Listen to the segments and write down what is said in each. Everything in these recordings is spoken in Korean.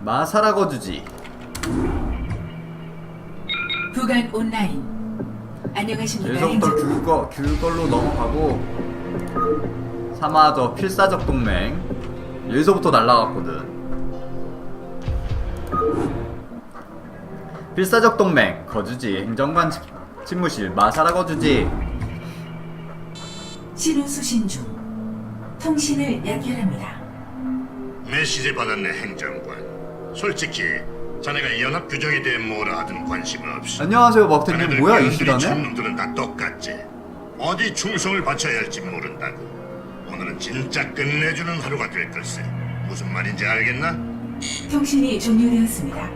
마사라 거주지 부간 온라인. 안녕하십니까. 여기서부터 행정- 귤거, 귤걸로 넘어가고 사마저 필사적 동맹 여기서부터 날라갔거든 필사적 동맹 거주지 행정관 집- 집무실 마사라 거주지 신호 수신 중. 통신을 연결합니다. 메시지 받았네 행정관. 솔직히 자네가 연합 규정에 대해 뭐라 하든 관심 없어. 안녕하세요 먹태님 자네들 뭐야 이 시간에? 참놈들은 다 똑같지. 어디 충성을 바쳐야 할지 모른다고. 오늘은 진짜 끝내주는 하루가 될 걸세. 무슨 말인지 알겠나? 통신이 종료되었습니다.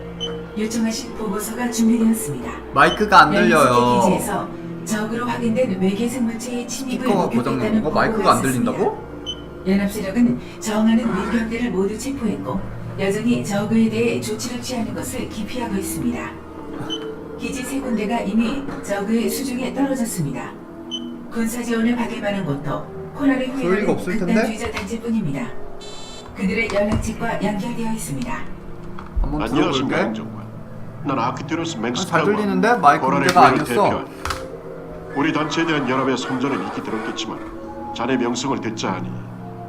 요청하신 보고서가 준비되었습니다. 마이크가 안 들려요 기지에서 적으로 확인된 외계 생물체의 침입을 스피커가 목격했다는 거? 마이크가 보고가 안 들린다고? 있었습니다. 연합세력은 정하는 민병대를 모두 체포했고 여전히 적에 대해 조치를 취하는 것을 기피하고 있습니다. 기지 세 군데가 이미 적의 수중에 떨어졌습니다. 군사 지원을 받을 만한 곳도 없을 텐데? 극단주의자 단체뿐입니다. 그들의 연락책과 연결되어 있습니다. 한번 안녕하십니까 들어볼게 행정관. 난 아키테로스 아, 잘 들리는데? 마이크 문제가 아니었어. 우리 단체에 대한 연합의 선전은 익히 들었겠지만 자네 명성을 듣자 하니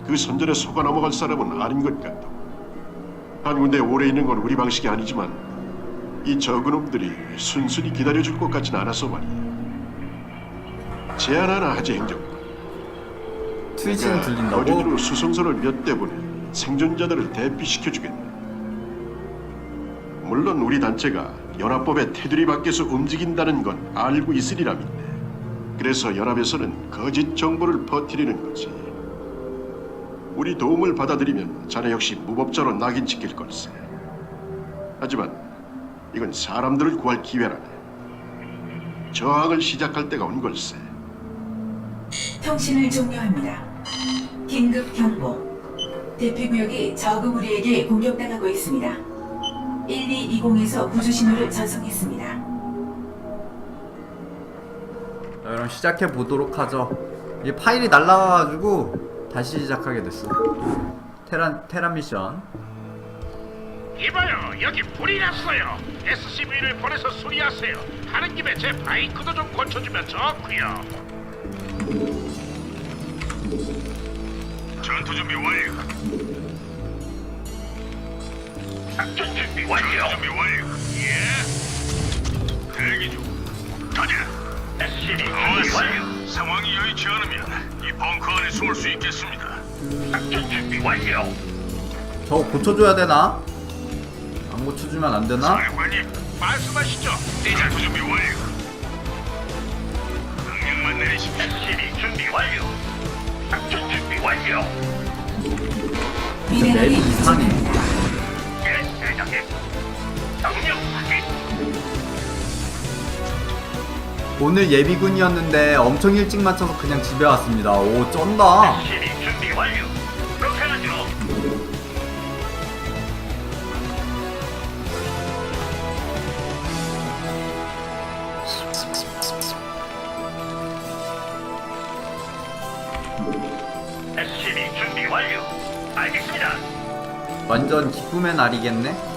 그 선전에 속아 넘어갈 사람은 아닌 것 같다. 한 군데 오래 있는 건 우리 방식이 아니지만 이 저그놈들이 순순히 기다려줄 것 같진 않아서 말이야. 제안 하나 하지 행정관. 트위치는 들린다고? 거제도로 수송선을 몇 대 보내 생존자들을 대피시켜 주겠네. 물론 우리 단체가 연합법의 테두리 밖에서 움직인다는 건 알고 있으리라 믿네. 그래서 연합에서는 거짓 정보를 퍼뜨리는 거지. 우리 도움을 받아들이면 자네 역시 무법자로 낙인 찍힐 걸세. 하지만 이건 사람들을 구할 기회라네. 저항을 시작할 때가 온 걸세. 통신을 종료합니다. 긴급 경보. 대피구역이 적의 우리에게 공격당하고 있습니다. 1220에서 구조 신호를 전송했습니다. 자, 그럼 시작해 보도록 하죠. 이 파일이 날라가가지고 다시 시작하게 됐어. 테란 테란 미션. 이봐요 여기 불이 났어요 SCV를 보내서 수리하세요 하는 김에 제 바이크도 좀 고쳐주면 좋고요 전투 준비 완료. 작전 준비 완료 준비 완료. 예. 대기 중. 가자. SCV 준비 완료 상황이 여의치 않으면 이 벙커 안에 숨을 수 있겠습니다. 작전 준비 완료 저거 고쳐줘야 되나? 안 고쳐주면 안 되나? 사령관님, 말씀하시죠. 전투 준비 완료. 명령만 내리십시오. SCV 준비 완료 작전 준비 완료 미네랄이 맵이 이상해. 예 대장님 명령 확인 오늘 예비군이었는데 엄청 일찍 맞춰서 그냥 집에 왔습니다. 오 쩐다. SCV 준비 완료 그렇게 하죠 SCV 준비 완료 알겠습니다 완전 기쁨의 날이겠네.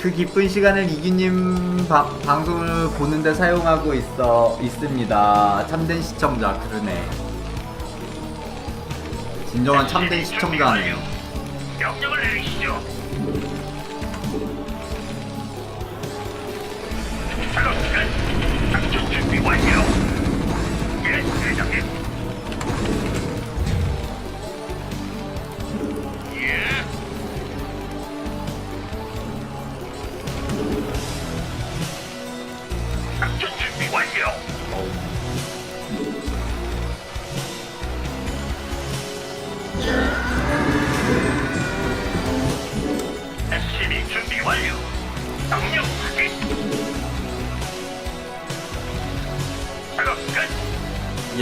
그 기쁜 시간을 이기님 바- 방송을 보는데 사용하고 있어 있습니다. 참된 시청자 그러네. 진정한 참된 시청자네요. 명령을 내리시죠.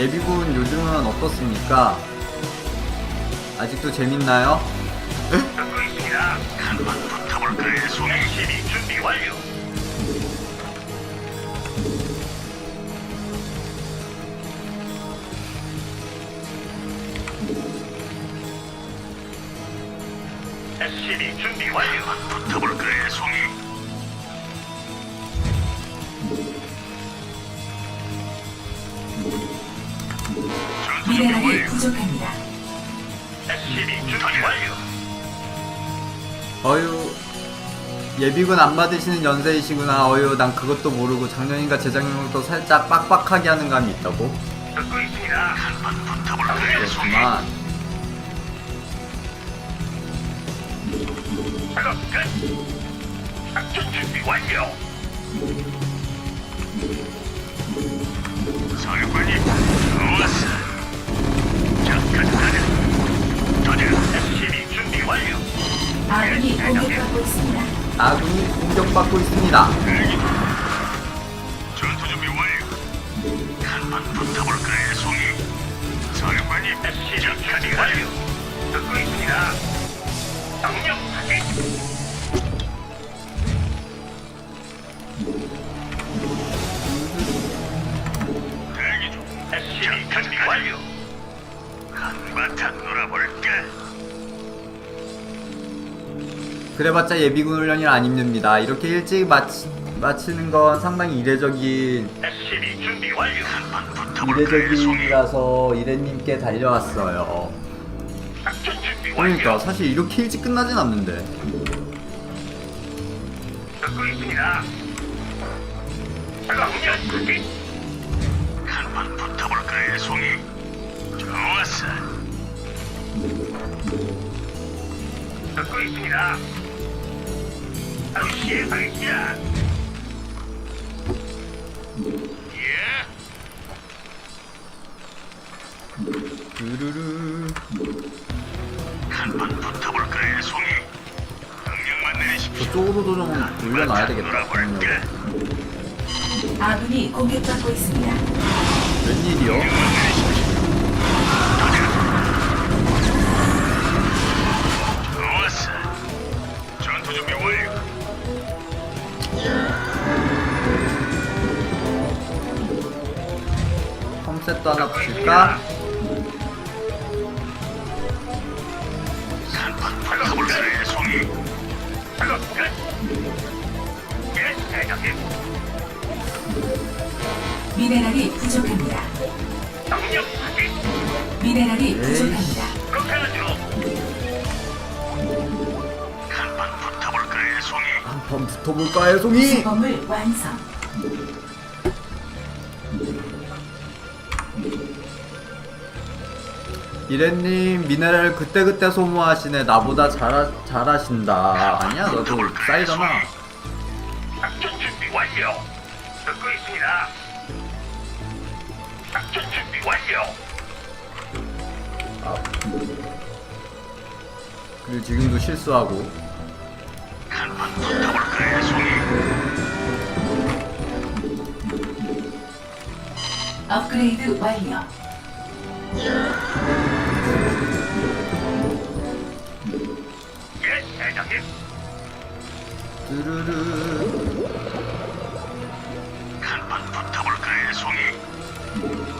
예비군 요즘은 어떻습니까? 아직도 재밌나요? 듣고 있습니다. 한번 붙어볼까요, 송이? SCB 준비 완료. SCB 준비 완료. 붙어볼까요, 송이? 미네랄이. 부족합니다. SCB 준비 완료. 어유 예비군 안 받으시는 연세이시구나 어유 난 그것도 모르고 작년인가 재작년부터 살짝 빡빡하게 하는 감이 있다고 듣고 있습니다. 한번 붙어볼까요, 송이? 그렇구만 작업 끝. 작전 준비 완료. 사령관님, 좋았어. 아군이 공격받고 있습니다. 아군이 공격받고 있습니다 전투 준비 완료. 한번 붙어볼까요, 송이? 사령관님, SCB 준비 완료. 듣고 있습니다. 명령 확인. 대기 중. SCB 준비 완료. 한바탕 놀아볼까? 그래봤자 예비군 훈련이 안 힘듭니다 이렇게 일찍 마치, 마치는 건 상당히 이례적인 준비 완료. 한번 붙어볼까요, 송이? 이례적이라서 이래님께 달려왔어요 작전 준비. 그러니까 사실 이렇게 일찍 끝나진 않는데 듣고 있습니다. 작업 끝. 한번 붙어볼까요, 송이? 좋았어. 듣고 있습니다. 바로 시행하겠습니다. 예, 두루루 한번 붙어볼까요, 송이? 명령만 내리십시오. 저쪽으로 도 좀 올려놔야 되겠다 놀아볼까? 아군이 공격받고 있습니다. 웬일이요? 좋았어. 셋도 하나 붙일까? 미네랄이 부족합니다. 미네랄이 부족합니다. 그렇게 하죠. 한번 붙어볼까요, 송이? 한번 붙어볼까요 송이? 건물 완성. 이래님 미네랄 그때그때 소모하시네 나보다 잘, 잘하신다 아니야 너도 쌓이잖아 작전 준비 완료. 듣고 있습니다. 작전 준비 완료. 아. 그리고 지금도 실수하고 송이? 업그레이드 완료. 뚜루루 한번 붙어볼까요, 송이?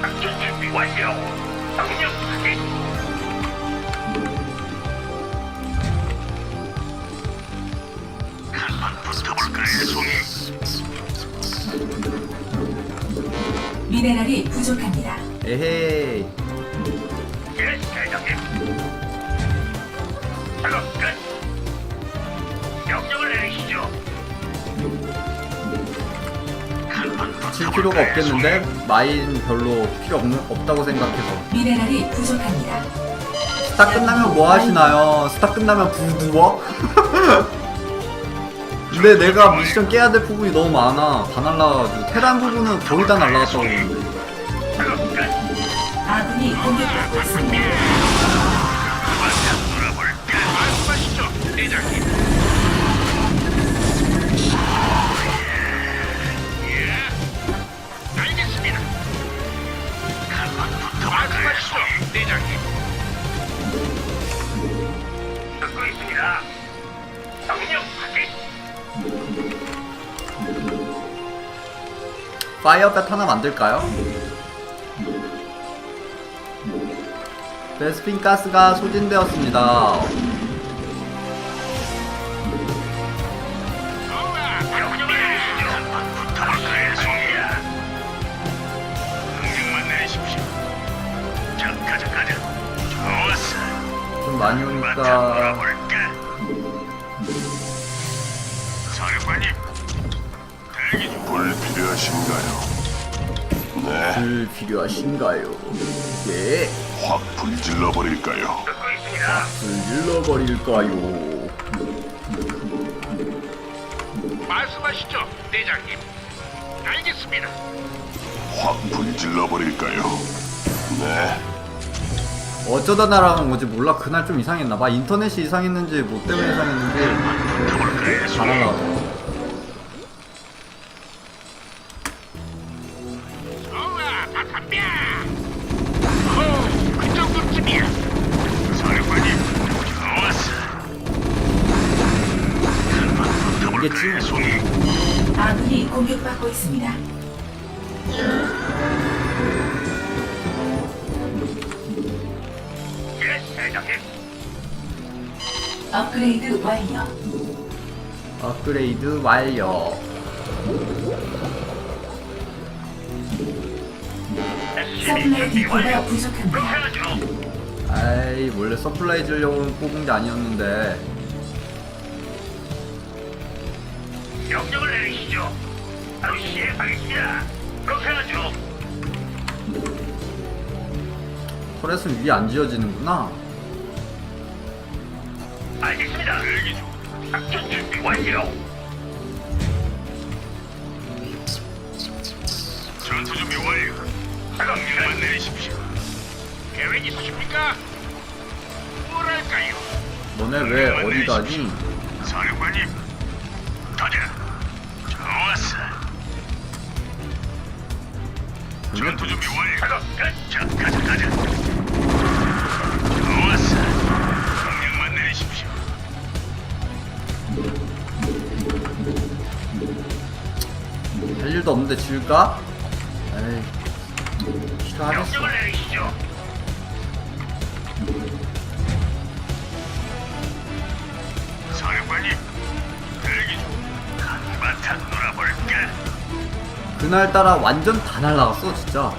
작전 준비 완료. 명령 확인. 한번 붙어볼까요, 송이? 미네랄이 부족합니다. 에헤이 예, 대장님. 작업 끝. 명령을 내리시죠. 칠 필요가 없겠는데? 마인 별로 필요 없는, 없다고 생각해서 미네랄이 부족합니다. 스타 끝나면 뭐 하시나요? 스타 끝나면 불 누워? 근데 내가 미션 깨야 될 부분이 너무 많아 다 날라가지고 테란 부분은 거의 다 날라갔다고 그러는데. 아군이 공격하고 있습니다. 파이어 패턴 하나 만들까요? 가자, 가자. 좋았어. 좀 많이 오니까 놀아볼까? 사령관님, 대기 중. 불 필요하신가요? 네, 불 필요하신가요? 예, 확 불질러 버릴까요? 듣고 있습니다. 불 질러버릴까요? 말씀하시죠, 대장님. 알겠습니다. 확 불질러 버릴까요? 네, 어쩌다 날아간 건지 몰라 그날 좀 이상했나 봐 인터넷이 이상했는지 뭐 때문에 이상했는지 다 날아가더라 업그레이드 완료 서플라이 디포가 부족합니다. 해야죠. 아이 원래 서플라이 주려고 뽑은 게 아니었는데 명령을 내리시죠. 바로 시행하겠습니다. 그렇게 하죠. 터렛은 위에 안 지어지는구나 알겠습니다. 중. 작전 준비 완료. 전투 준비 완료. 명령만 내리십시오. 계획 있으십니까? 뭐랄까요? 너네 왜 어디 가니? 사령관님, 가자. 좋았어. 전투 준비 완료. 작업 끝. 자, 가자, 가자. 할 일도 없는데 지을까? 에이 싫어하겠어 명령을 내리시죠. 사령관님, 대기 중. 한바탕 놀아볼까? 그날따라 완전 다 날라갔어 진짜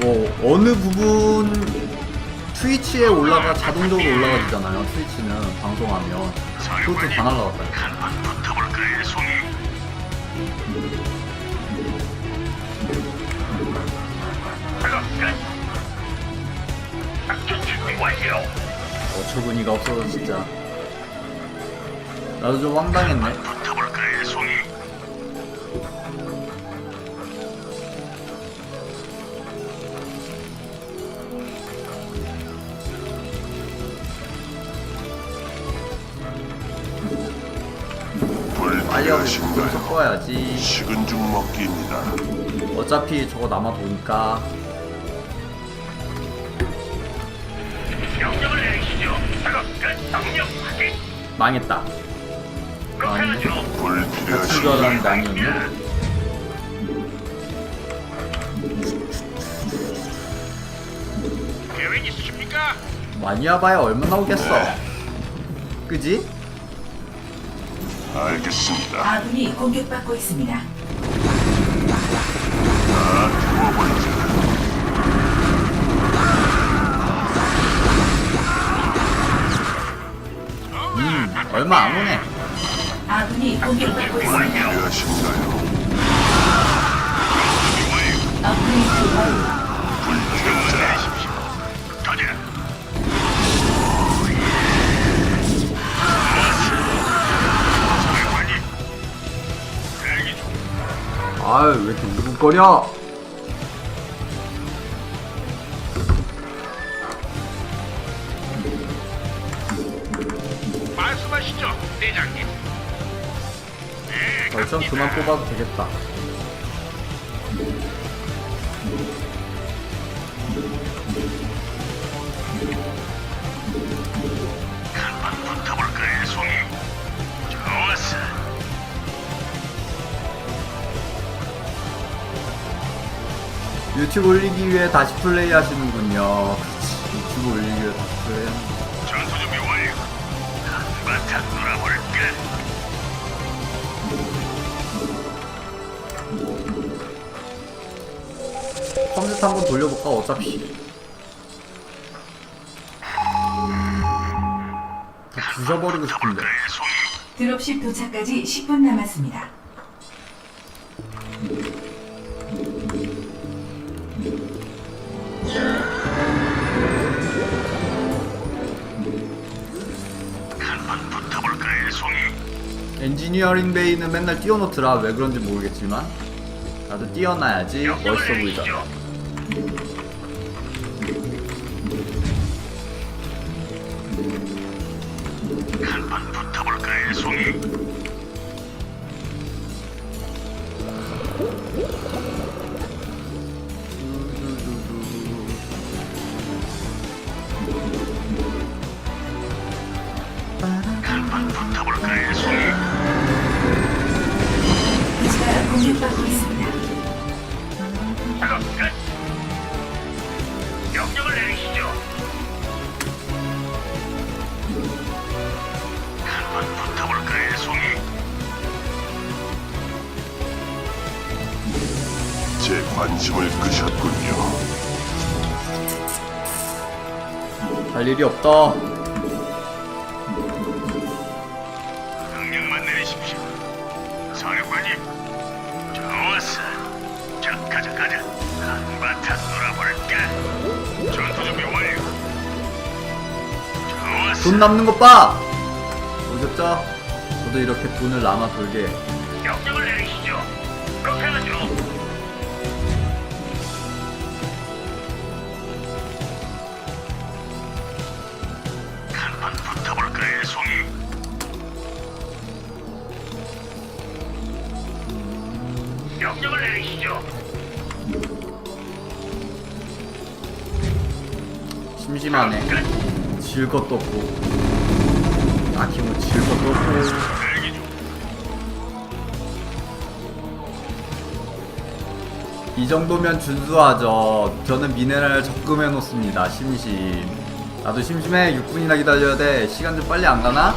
뭐 어느 부분 트위치에 올라가 자동적으로 올라가지잖아요 트위치는 방송하면 그것도 다 날라갔다 붙어볼까요, 송이? 작전 준비 완료. 어처구니가 없어서 진짜 나도 좀 황당했네 붙어볼까요, 송이? 불 빨리 하고 불 필요하신가요? 섞어야지 식은 죽 먹기입니다. 어차피 저거 남아 도니까 망했다 아니. 하죠. 불 같은 줄 필요하신가요? 알았는데 아니었네 계획 있으십니까? 많이 와봐야 얼마 나 오겠어 그지? 알겠습니다. 아군이 공격받고 있습니다. 얼마 안 오네 아군이 공격받고 있습니다. 필요하신가요? 업그레이드 완료. 명령을 내리십시오. 가자. 사령관님, 대기 중. 아유 왜 이렇게 우글거려 대장님. 네, 벌써 갑니다. 그만 뽑아도 되겠다 한번 붙어볼까요, 송이? 좋았어. 유튜브 올리기 위해 다시 플레이 하시는군요. 그치, 유튜브 올리기 위해 다시 플레이 하는 거. 전투 준비 완료. 한바탕 놀아볼까? 컴퓨터 한번 돌려볼까? 어차피. 다 부숴버리고 싶은데. 드롭십 도착까지 10분 남았습니다. 엔지니어링 베이는 맨날 띄워놓더라. 왜 그런지 모르겠지만. 나도 띄워놔야지 멋있어 보이잖아. 할 일이 없다. 명령만 내리십시오. 사령관님, 좋았어. 자, 가자, 가자. 한바탕 놀아볼까? 전투 준비 완료. 좋았어. 돈 남는 것 봐! 보셨죠? 저도 이렇게 돈을 남아 돌게. 심심하네. 끝. 질 것도 없고. 딱히 뭐질 것도 없고. 이 정도면 준수하죠. 저는 미네랄 적금해 놓습니다. 심심. 나도 심심해. 6분이나 기다려야 돼. 시간 좀 빨리 안 가나?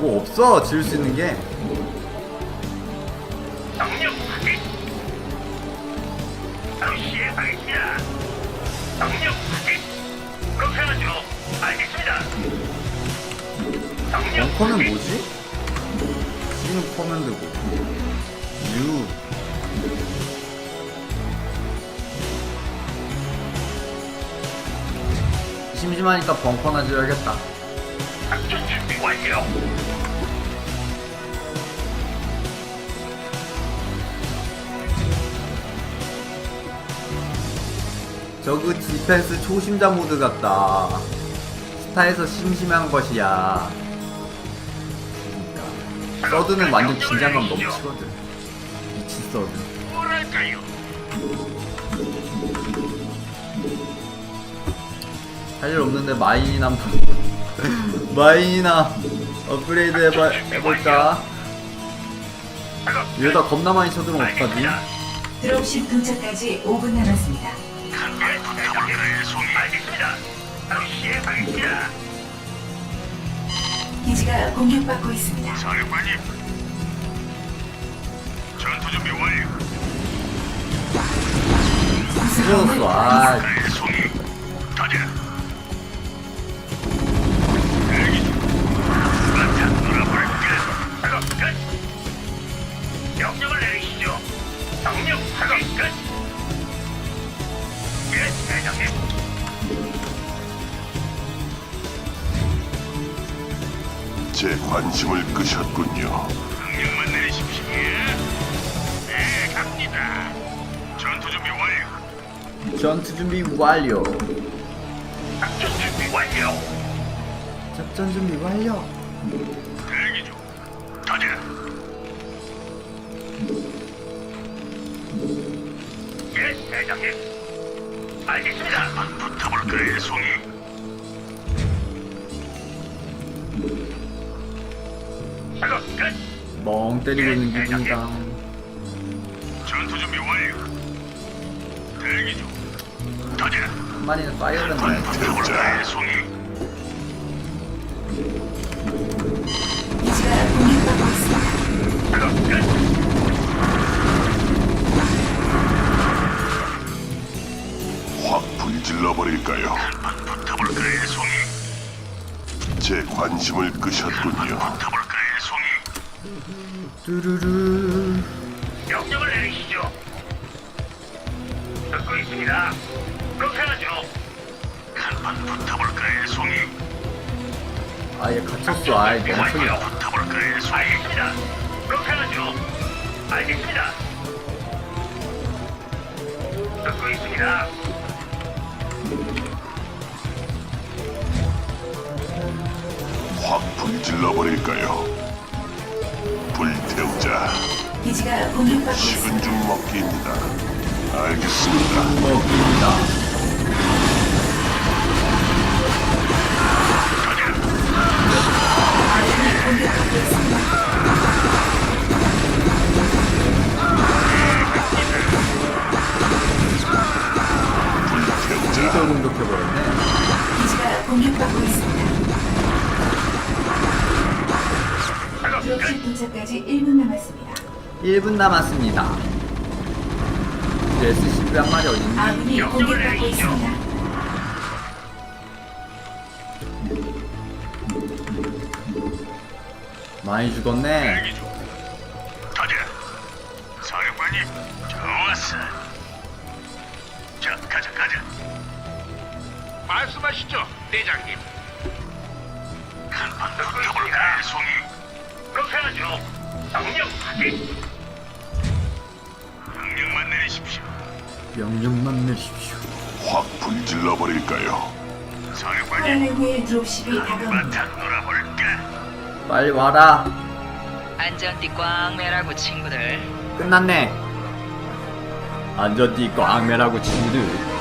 뭐 없어. 지을 수 있는 게. 벙커는. 뭐지? 지금 커맨드고. 유. 심심하니까 벙커나 지어야겠다. 작전 준비 완료. 저그 디펜스 초심자 모드 같다. 스타에서 심심한 것이야. 서드는 완전 긴장감 넘치거든. 미친 서드. 뭐랄까요? 할 일 없는데 마인이나 한번 마인이나 업그레이드 해봐, 해볼까? 이러다 겁나 많이 쳐들으면 어떡하지? 드롭십 도착까지 5분 남았습니다. 붙어볼까요, 송이? 알겠습니다. 바로 시행하겠습니다. 기지가 공격받고 있습니다. 사령관님. 전투 준비 완료. 틀어졌어. 아, 그의 송이. 터져. 대기 중. 바탕 놀아볼까? 작업 끝. 명령을 내리시죠. 명령 작업 끝. 예, 대장님. 제 관심을 끄셨군요. 명령만 내리십시오. 네, 갑니다. 전투 준비 완료. 전투 준비 완료. 작전 준비 완료. 작전 준비 완료. 대기 중. 터져. 예, 대장님. 알겠습니다. 한번 붙어볼까요, 송이? 멍 때리고 있는 기분이다. 전투 준비 완료. 대기 중. 가자. 한 마리는. 송이. 공격받고 있습니다. 작업 끝. 확 불질러 버릴까요? 붙어볼까요, 송이? 제 관심을 끄셨군요. 뚜루루 명령을 내리시죠. 듣고 있습니다. 그렇게 하죠. 한번 붙어볼까요, 송이? 아얘 갇혔어 아이 너무 소리 붙어볼까요, 송이? 알겠습니다. 그렇게 하죠. 알겠습니다. 듣고 있습니다. 확 불질러 버릴까요? 불태우자. 기지가 공격받고 식은 있습니다. 죽 먹기입니다. 알겠습니다. 먹입니다 아군이 공격받고 있습니다. 불태우자. 이걸 공격해버렸네 기지가 공격받고 있습니다. 도착까지 1분 남았습니다. 1분 남았습니다 이제 SCP 한 마리 어딨니? 아군이 공격받고 있습니다. 많이 죽었네 대기 중. 사령관님, 좋았어. 자, 가자, 가자. 말씀하시죠, 대장님. 한판 붙어볼까, 송이? 그렇게 하죠. 명령 확인. 명령만 내리십시오. 명령만 내리십시오 확 불질러 버릴까요? 사령관님, 파란의 드롭십이 다가옵니다. 바탕 놀아볼까? 빨리 와라 안전띠 꽝 매라고 친구들 끝났네 안전띠 꽝 매라고 친구들